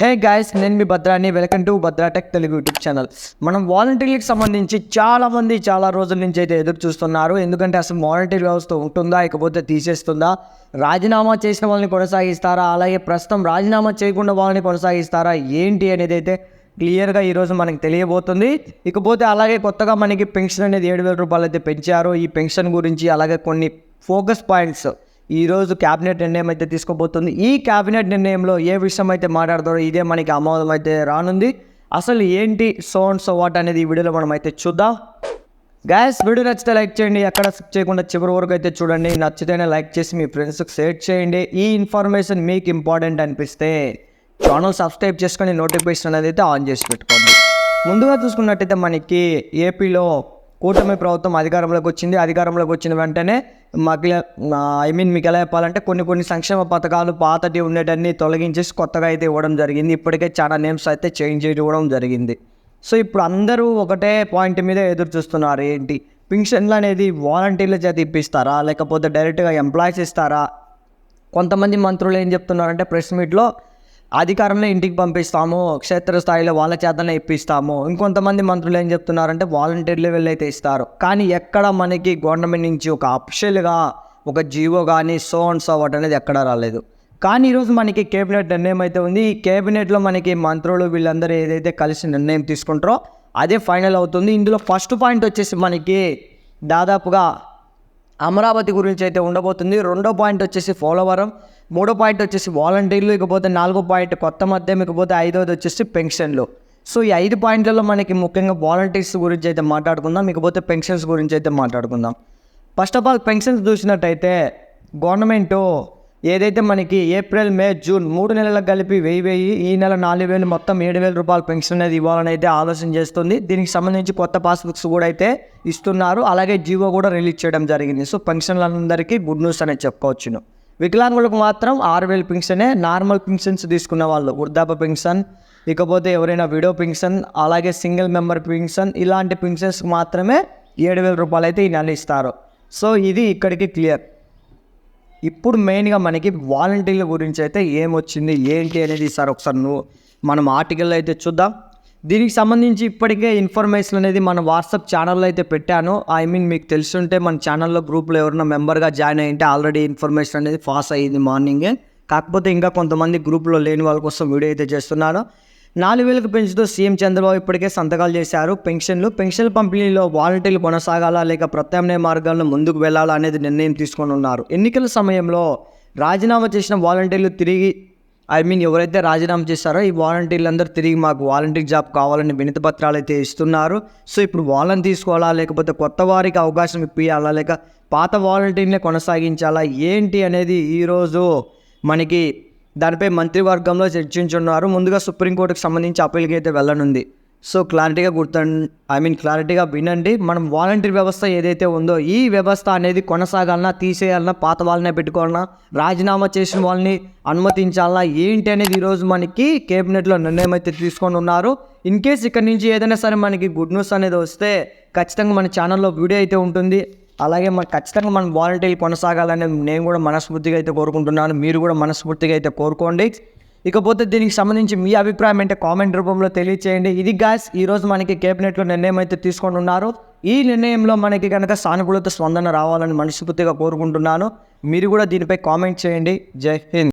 హే guys నేను మీ భద్రాని welcome to Bhadra tech Telugu YouTube channel మనం వాలంటీర్లకు సంబంధించి చాలామంది చాలా రోజుల నుంచి అయితే ఎదురు చూస్తున్నారు. ఎందుకంటే అసలు వాలంటీర్ వ్యవస్థ ఉంటుందా ఇకపోతే తీసేస్తుందా? రాజీనామా చేసిన వాళ్ళని కొనసాగిస్తారా? అలాగే ప్రస్తుతం రాజీనామా చేయకుండా వాళ్ళని కొనసాగిస్తారా? ఏంటి అనేది అయితే క్లియర్గా ఈరోజు మనకి తెలియబోతుంది. ఇకపోతే అలాగే కొత్తగా మనకి పెన్షన్ అనేది ఏడు వేల రూపాయలు అయితే పెంచారు. ఈ పెన్షన్ గురించి అలాగే కొన్ని ఫోకస్ పాయింట్స్ ఈరోజు క్యాబినెట్ నిర్ణయం అయితే తీసుకోబోతుంది. ఈ క్యాబినెట్ నిర్ణయంలో ఏ విషయం అయితే మాట్లాడతారో ఇదే మనకి ఆమోదం అయితే రానుంది. అసలు ఏంటి సో అండ్ సో వాట్ అనేది ఈ వీడియోలో మనం అయితే చూద్దాం. గ్యాస్ వీడియో నచ్చితే లైక్ చేయండి. ఎక్కడ స్కిప్ చేయకుండా చివరి వరకు అయితే చూడండి. నచ్చితేనే లైక్ చేసి మీ ఫ్రెండ్స్కి షేర్ చేయండి. ఈ ఇన్ఫర్మేషన్ మీకు ఇంపార్టెంట్ అనిపిస్తే ఛానల్ సబ్స్క్రైబ్ చేసుకొని నోటిఫికేషన్ అనేది అయితే ఆన్ చేసి పెట్టుకోండి. ముందుగా చూసుకున్నట్టయితే మనకి ఏపీలో కూటమి ప్రభుత్వం అధికారంలోకి వచ్చింది. అధికారంలోకి వచ్చిన వెంటనే మాకు ఐ మీన్ మీకు ఎలా చెప్పాలంటే కొన్ని కొన్ని సంక్షేమ పథకాలు పాతటి ఉండేటన్ని తొలగించేసి కొత్తగా అయితే ఇవ్వడం జరిగింది. ఇప్పటికే చాలా నేమ్స్ అయితే చేంజ్ ఇవ్వడం జరిగింది. సో ఇప్పుడు అందరూ ఒకటే పాయింట్ మీద ఎదురు చూస్తున్నారు. ఏంటి? పింఛన్లు అనేది వాలంటీర్ల చేత ఇప్పిస్తారా? లేకపోతే డైరెక్ట్గా ఎంప్లాయీస్ ఇస్తారా? కొంతమంది మంత్రులు ఏం చెప్తున్నారంటే ప్రెస్ మీట్లో అధికారంలో ఇంటికి పంపిస్తాము క్షేత్రస్థాయిలో వాళ్ళ చేతనే ఇప్పిస్తాము. ఇంకొంతమంది మంత్రులు ఏం చెప్తున్నారంటే వాలంటీర్లు వెళ్ళైతే అయితే ఇస్తారు. కానీ ఎక్కడ మనకి గవర్నమెంట్ నుంచి ఒక అఫిషియల్గా ఒక జియో కానీ సో అండ్ సో వాట్ అనేది ఎక్కడా రాలేదు. కానీ ఈరోజు మనకి కేబినెట్ నిర్ణయం అయితే ఉంది. ఈ కేబినెట్లో మనకి మంత్రులు వీళ్ళందరూ ఏదైతే కలిసి నిర్ణయం తీసుకుంటారో అదే ఫైనల్ అవుతుంది. ఇందులో ఫస్ట్ పాయింట్ వచ్చేసి మనకి దాదాపుగా అమరావతి గురించి అయితే ఉండబోతుంది. రెండో పాయింట్ వచ్చేసి పోలవరం మూడో పాయింట్ వచ్చేసి వాలంటీర్లు ఇకపోతే నాలుగో పాయింట్ కొత్త మద్యం ఇకపోతే ఐదోది వచ్చేసి పెన్షన్లు. సో ఈ ఐదు పాయింట్లలో మనకి ముఖ్యంగా వాలంటీర్స్ గురించి అయితే మాట్లాడుకుందాం ఇకపోతే పెన్షన్స్ గురించి అయితే మాట్లాడుకుందాం. ఫస్ట్ ఆఫ్ ఆల్ పెన్షన్స్ చూసినట్టయితే గవర్నమెంట్ ఏదైతే మనకి ఏప్రిల్ మే జూన్ మూడు నెలలకు కలిపి వెయ్యి వెయ్యి ఈ నెల నాలుగు వేలు మొత్తం ఏడు వేల రూపాయల పెన్షన్ అనేది ఇవ్వాలని అయితే ఆలోచన చేస్తుంది. దీనికి సంబంధించి కొత్త పాస్బుక్స్ కూడా అయితే ఇస్తున్నారు. అలాగే జీవో కూడా రిలీజ్ చేయడం జరిగింది. సో పెన్షన్లందరికీ గుడ్ న్యూస్ అనేది చెప్పుకోవచ్చును. వికలాంగులకు మాత్రం ఆరు వేలు పెన్షనే నార్మల్ పెన్షన్స్ తీసుకున్న వాళ్ళు. వృద్ధాప్య పెన్షన్ ఇకపోతే ఎవరైనా విడో పెన్షన్ అలాగే సింగిల్ మెంబర్ పెన్షన్ ఇలాంటి పెన్షన్స్ మాత్రమే ఏడు వేల రూపాయలు అయితే ఈ నెల ఇస్తారు. సో ఇది ఇక్కడికి క్లియర్. ఇప్పుడు మెయిన్గా మనకి వాలంటీర్ల గురించి అయితే ఏమొచ్చింది ఏంటి అనేది సార్ ఒకసారి నువ్వు మనం ఆర్టికల్ అయితే చూద్దాం. దీనికి సంబంధించి ఇప్పటికే ఇన్ఫర్మేషన్ అనేది మన వాట్సాప్ ఛానల్లో అయితే పెట్టాను. ఐ మీన్ మీకు తెలుసుంటే మన ఛానల్లో గ్రూప్లో ఎవరైనా మెంబర్గా జాయిన్ అయ్యింటే ఆల్రెడీ ఇన్ఫర్మేషన్ అనేది పాస్ అయ్యింది మార్నింగే. కాకపోతే ఇంకా కొంతమంది గ్రూప్లో లేని వాళ్ళ కోసం వీడియో అయితే చేస్తున్నాను. నాలుగు వేలకు పెంచుతూ సీఎం చంద్రబాబు ఇప్పటికే సంతకాలు చేశారు. పెన్షన్లు పెన్షన్ పంపిణీలో వాలంటీర్లు కొనసాగాలా లేక ప్రత్యామ్నాయ మార్గాలను ముందుకు వెళ్ళాలా అనేది నిర్ణయం తీసుకొని ఉన్నారు. ఎన్నికల సమయంలో రాజీనామా చేసిన వాలంటీర్లు తిరిగి ఐ మీన్ ఎవరైతే రాజీనామా చేశారో ఈ వాలంటీర్లు అందరూ తిరిగి మాకు వాలంటీర్ జాబ్ కావాలని వినతి పత్రాలు అయితే ఇస్తున్నారు. సో ఇప్పుడు వాళ్ళని తీసుకోవాలా లేకపోతే కొత్త వారికి అవకాశం ఇప్పియాలా లేక పాత వాలంటీర్ని కొనసాగించాలా? ఏంటి అనేది ఈరోజు మనకి దానిపై మంత్రివర్గంలో చర్చించున్నారు. ముందుగా సుప్రీంకోర్టుకు సంబంధించి అప్పీల్కి అయితే వెళ్ళనుంది. సో క్లారిటీగా గుర్తు ఐ మీన్ క్లారిటీగా వినండి. మనం వాలంటీర్ వ్యవస్థ ఏదైతే ఉందో ఈ వ్యవస్థ అనేది కొనసాగాలన్నా తీసేయాలన్నా పాత వాళ్ళనే పెట్టుకోవాలన్నా రాజీనామా చేసిన వాళ్ళని అనుమతించాలన్నా ఏంటి అనేది ఈరోజు మనకి కేబినెట్లో నిర్ణయం అయితే తీసుకొని ఉన్నారు. ఇన్ కేస్ ఇక్కడ నుంచి ఏదైనా సరే మనకి గుడ్ న్యూస్ అనేది వస్తే ఖచ్చితంగా మన ఛానల్లో వీడియో అయితే ఉంటుంది. అలాగే మన ఖచ్చితంగా మన వాలంటీర్లు కొనసాగాలని నేను కూడా మనస్ఫూర్తిగా అయితే కోరుకుంటున్నాను. మీరు కూడా మనస్ఫూర్తిగా అయితే కోరుకోండి. ఇకపోతే దీనికి సంబంధించి మీ అభిప్రాయం అంటే కామెంట్ రూపంలో తెలియచేయండి. ఇది గ్యాస్ ఈరోజు మనకి కేబినెట్లో నిర్ణయం అయితే తీసుకొని ఉన్నారు. ఈ నిర్ణయంలో మనకి కనుక సానుకూలత స్పందన రావాలని మనస్ఫూర్తిగా కోరుకుంటున్నాను. మీరు కూడా దీనిపై కామెంట్ చేయండి. జై హింద్.